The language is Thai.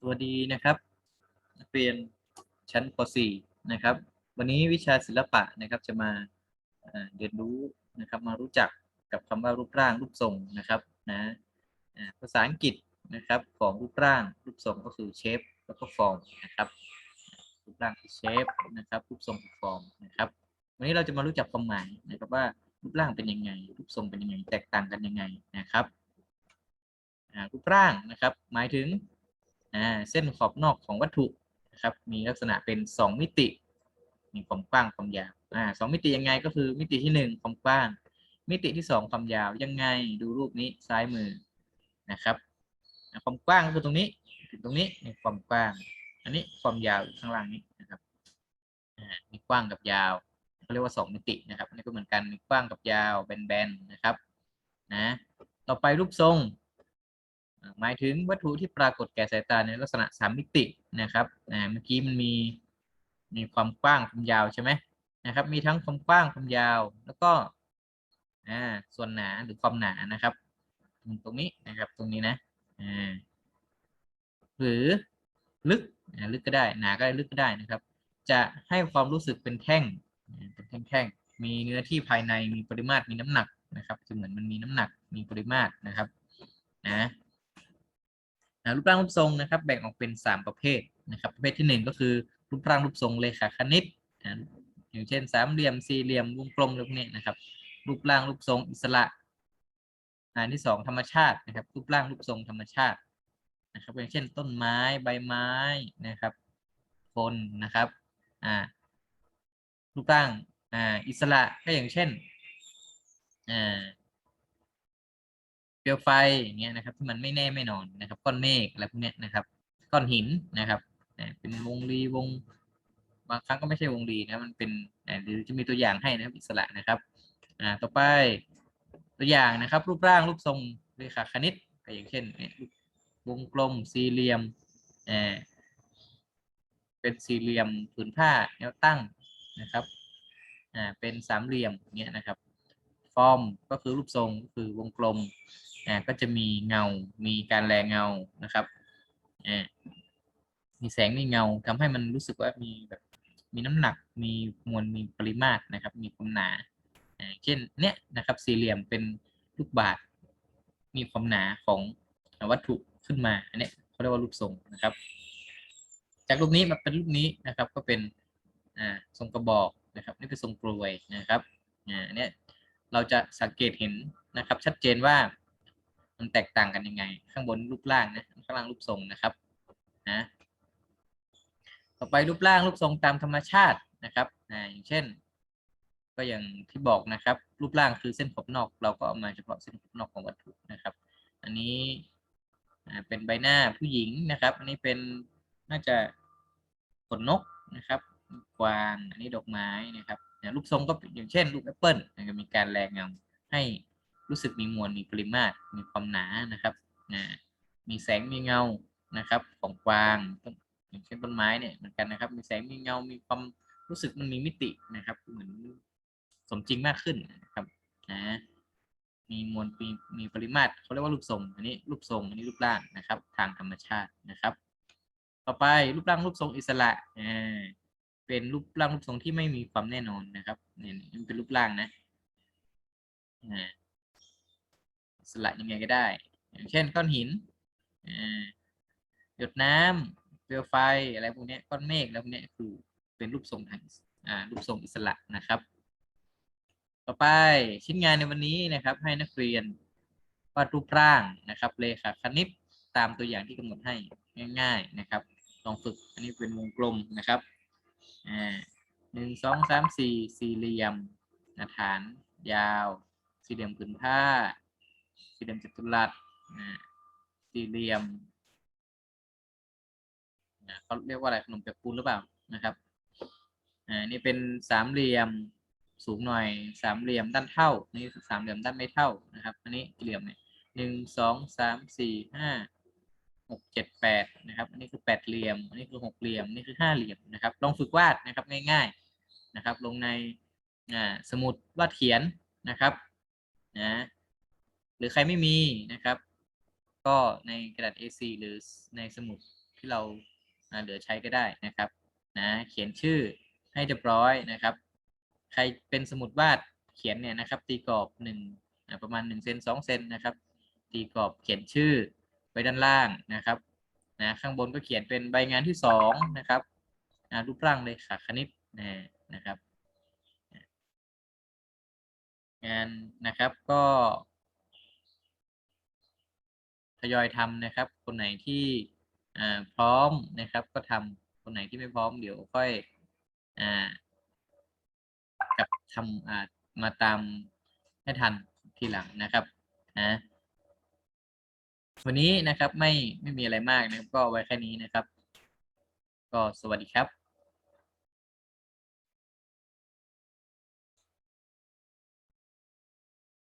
สวัสดีนะครับนักเรียนชั้นป .4 นะครับ วันนี้วิชาศิลปะนะครับจะมาเรียนรู้นะครับมารู้จักกับคำว่ารูปร่างรูปทรงนะครับนะภาษาอังกฤษนะครับของรูปร่างรูปทรงก็คือ shape แล้วก็ form นะครับรูปร่างคือ shape นะครับรูปทรงคือ form นะครับวันนี้เราจะมารู้จักความหมายนะครับว่ารูปร่างเป็นยังไง รูปทรงเป็นยังไง แตกต่างกันยังไงนะครับรูปร่างนะครับหมายถึง เส้นขอบนอกของวัตถุนะครับ มีลักษณะเป็นสองมิติ มีความกว้างความยาวสองมิติยังไงก็คือมิติที่หนึ่งความกว้าง มิติที่สองความยาวยังไงดูรูปนี้ซ้ายมือนะครับความกว้างก็คือตรงนี้ถึงตรงนี้ในความกว้าง อันนี้ความยาวข้างล่างนี้นะครับอ่ามีกว้างกับยาวเขาเรียกว่าสองมิตินะครับอันนี้ก็เหมือนกันมีกว้างกับยาวแบนๆนะครับนะต่อไปรูปทรง หมายถึงวัตถุที่ปรากฏแก่สายตาในลักษณะสามมิตินะครับอ่าเมื่อกี้มันมีมีความกว้างความยาวใช่ไหมนะครับ มีทั้งความกว้างความยาว แล้วก็อ่าส่วนหนาหรือความหนานะครับ ตรงนี้นะครับตรงนี้นะอ่าหรือลึกอ่าลึกก็ได้หนาก็ได้ลึกก็ได้นะครับ จะให้ความรู้สึกเป็นแท่งเป็นแท่งๆมีเนื้อที่ภายในมีปริมาตรมีน้ำหนักนะครับจะเหมือนมันมีน้ำหนักมีปริมาตรนะครับนะ อ่ารูปร่างรูปทรงนะครับ แบ่งออกเป็น 3 ประเภทนะครับ ประเภทที่ 1 ก็คือรูปร่างรูปทรงเลขาคณิตอ่าอย่างเช่นสามเหลี่ยมสี่เหลี่ยมวงกลมอะไรพวกนี้นะครับ รูปร่างรูปทรงอิสระอันที่ 2 ธรรมชาตินะครับ รูปร่างรูปทรงธรรมชาตินะครับ อย่างเช่น ต้นไม้ใบไม้นะครับ คนนะครับอ่ารูปร่างอ่าอิสระก็อย่างเช่นอ่า เปลวไฟอย่างเงี้ยนะครับที่มันไม่แน่ไม่นอนนะครับ ก้อนเมฆอะไรพวกเนี้ยนะครับ ก้อนหินนะครับเป็นวงรีวง บางครั้งก็ไม่ใช่วงรีนะมันเป็นอาหรือจะมีตัวอย่างให้นะครับอิสระนะครับอ่าต่อไปตัวอย่างนะครับ รูปร่างรูปทรงเรขาคณิตอย่างเช่นวงกลมสี่เหลี่ยมอ่าเป็นสี่เหลี่ยมผืนผ้าแนวตั้งนะครับอ่าเป็นสามเหลี่ยมเนี้ยนะครับ ฟอร์มก็คือรูปทรงก็คือวงกลมอ่าก็จะมีเงา มีการแลเงานะครับอ่ามีแสงมีเงาทำให้มันรู้สึกว่ามีแบบมีน้ำหนักมีมวลมีปริมาตรนะครับ มีความหนาอ่าเช่นเนี้ยนะครับสี่เหลี่ยมเป็นลูกบาศก์มีความหนาของวัตถุขึ้นมาอันนี้เขาเรียกว่ารูปทรงนะครับ จากรูปนี้มาเป็นรูปนี้นะครับก็เป็นอ่าทรงกระบอกนะครับ นี่เป็นทรงกลวยนะครับอ่าอันเนี้ย เราจะสังเกตเห็นนะครับ ชัดเจนว่ามันแตกต่างกันยังไง ข้างบนรูปร่างนะข้างล่างรูปทรงนะครับนะต่อไปรูปร่างรูปทรงตามธรรมชาตินะครับอ่าอย่างเช่น ก็อย่างที่บอกนะครับ รูปร่างคือเส้นขอบนอก เราก็เอามาเฉพาะเส้นขอบนอกของวัตถุนะครับ อันนี้เป็นใบหน้าผู้หญิงนะครับ อันนี้เป็นน่าจะขนนกนะครับกวางอันนี้ดอกไม้นะครับี่ยรูปทรงก็อย่างเช่นรูปแอปเปิลก็มีการแรงเงาให้รู้สึกมีมวลมีปริมาตร มีความหนานะครับอ่ามีแสงมีเงานะครับ ของกวางอย่างเช่นต้นไม้เนี่ยเหมือนกันนะครับ มีแสงมีเงา มีความรู้สึกมันมีมิตินะครับ เหมือนสมจริงมากขึ้นนะครับนะมีมวลมีมีปริมาตรเขาเรียกว่ารูปทรงอันนี้รูปทรงอันนี้รูปร่างนะครับ ทางธรรมชาตินะครับ ต่อไปรูปร่างรูปทรงอิสระอ่า เป็นรูปร่างรูปทรงที่ไม่มีความแน่นอนนะครับเนี่ยมันเป็นรูปร่างนะอ่าสละยังไงก็ได้ อย่างเช่นก้อนหินอ่าหยดน้ำเปลวไฟอะไรพวกนี้ก้อนเมฆแล้วพวกนี้คือเป็นรูปทรงทางอ่ารูปทรงอิสระนะครับ ต่อไปชิ้นงานในวันนี้นะครับ ให้นักเรียนวาดรูปร่างนะครับเลขาคณิตตามตัวอย่างที่กำหนดให้ง่าย ๆนะครับ ลองฝึกอันนี้เป็นวงกลมนะครับ อ่าหนึ่งสองสามสี่สี่เหลี่ยมนะฐานยาว สี่เหลี่ยมผืนผ้า สี่เหลี่ยมจัตุรัสอ่าสี่เหลี่ยมอ่าเขาเรียกว่าอะไรขนมเปียกปูนหรือเปล่านะครับอ่านี่เป็นสามเหลี่ยมสูงหน่อยสามเหลี่ยมด้านเท่านี่สามเหลี่ยมด้านไม่เท่านะครับ อันนี้กี่เหลี่ยมเนี่ยหนึ่งสองสามสี่ห้า หกเจ็ดแปดนะครับอันนี้คือแปดเหลี่ยม อันนี้คือหกเหลี่ยม นี่คือห้าเหลี่ยมนะครับ ลองฝึกวาดนะครับง่ายๆนะครับ ลงในสมุดวาดเขียนนะครับนะหรือใครไม่มีนะครับ ก็ในกระดาษ A4 หรือในสมุดที่เราเหลือใช้ก็ได้นะครับนะเขียนชื่อให้เรียบร้อยนะครับ ใครเป็นสมุดวาดเขียนเนี่ยนะครับ ตีกรอบหนึ่งประมาณหนึ่งเซนสองเซนนะครับ ตีกรอบเขียนชื่อ ไว้ด้านล่างนะครับนะข้างบนก็เขียนเป็นใบงานที่สองนะครับอ่ารูปร่างเลยค่ะคณิตนะนะครับ งานนะครับก็ทยอยทำนะครับ คนไหนที่พร้อมนะครับ ก็ทำคนไหนที่ไม่พร้อมเดี๋ยวค่อยอกลับทำมาตามให้ทันทีหลังนะครับนะ วันนี้นะครับไม่ไม่มีอะไรมากนะครับ ก็ไว้แค่นี้นะครับ ก็สวัสดีครับ